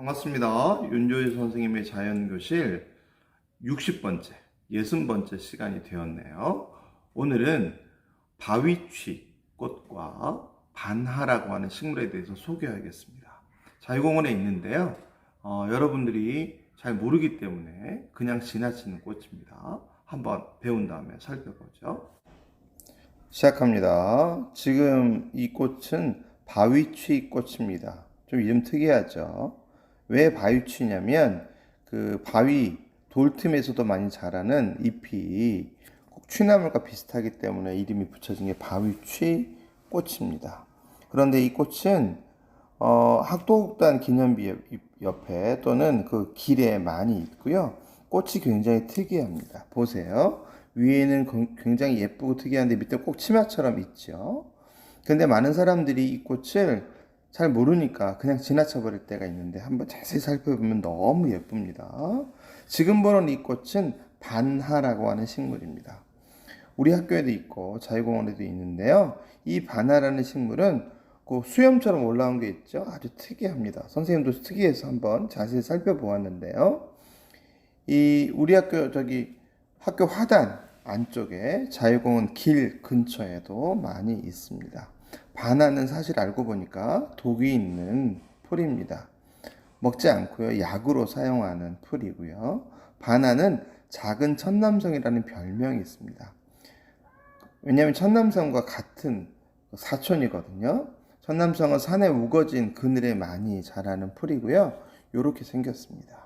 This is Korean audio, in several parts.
반갑습니다. 윤조희 선생님의 자연교실 60번째, 60번째 시간이 되었네요. 오늘은 바위취 꽃과 반하라고 하는 식물에 대해서 소개하겠습니다. 자유공원에 있는데요. 어, 여러분들이 잘 모르기 때문에 그냥 지나치는 꽃입니다. 한번 배운 다음에 살펴보죠. 시작합니다. 지금 이 꽃은 바위취 꽃입니다. 좀 이름 특이하죠. 왜 바위취냐면 그 바위 돌틈에서도 많이 자라는 잎이 꼭 취나물과 비슷하기 때문에 이름이 붙여진 게 바위취 꽃입니다. 그런데 이 꽃은 어, 학도국단 기념비 옆- 옆에 또는 그 길에 많이 있고요. 꽃이 굉장히 특이합니다. 보세요. 위에는 건- 굉장히 예쁘고 특이한데 밑에 꼭 치마처럼 있죠. 근데 많은 사람들이 이 꽃을 잘 모르니까 그냥 지나쳐 버릴 때가 있는데 한번 자세히 살펴보면 너무 예쁩니다. 지금 보는 이 꽃은 반하라고 하는 식물입니다. 우리 학교에도 있고 자유공원에도 있는데요. 이 반하라는 식물은 그 수염처럼 올라온 게 있죠. 아주 특이합니다. 선생님도 특이해서 한번 자세히 살펴보았는데요. 이 우리 학교 저기 학교 화단 안쪽에 자유공원 길 근처에도 많이 있습니다. 바나는 사실 알고 보니까 독이 있는 풀입니다. 먹지 않고요. 약으로 사용하는 풀이고요. 바나는 작은 천남성이라는 별명이 있습니다. 왜냐하면 천남성과 같은 사촌이거든요. 천남성은 산에 우거진 그늘에 많이 자라는 풀이고요. 이렇게 생겼습니다.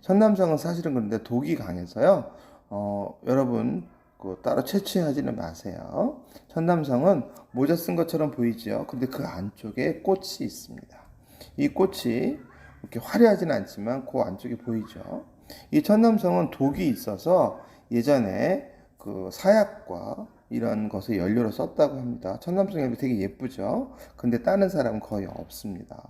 천남성은 사실은 그런데 독이 강해서요. 어, 여러분 그 따로 채취하지는 마세요. 천남성은 모자 쓴 것처럼 보이죠. 근데 그 안쪽에 꽃이 있습니다. 이 꽃이 이렇게 화려하진 않지만 그 안쪽에 보이죠. 이 천남성은 독이 있어서 예전에 그 사약과 이런 것을 연료로 썼다고 합니다. 천남성이 되게 예쁘죠. 근데 따는 사람은 거의 없습니다.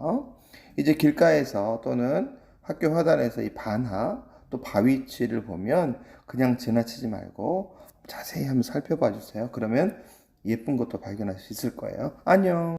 이제 길가에서 또는 학교 화단에서 이 반하 또 바위치를 보면 그냥 지나치지 말고 자세히 한번 살펴봐 주세요. 그러면 예쁜 것도 발견할 수 있을 거예요. 안녕.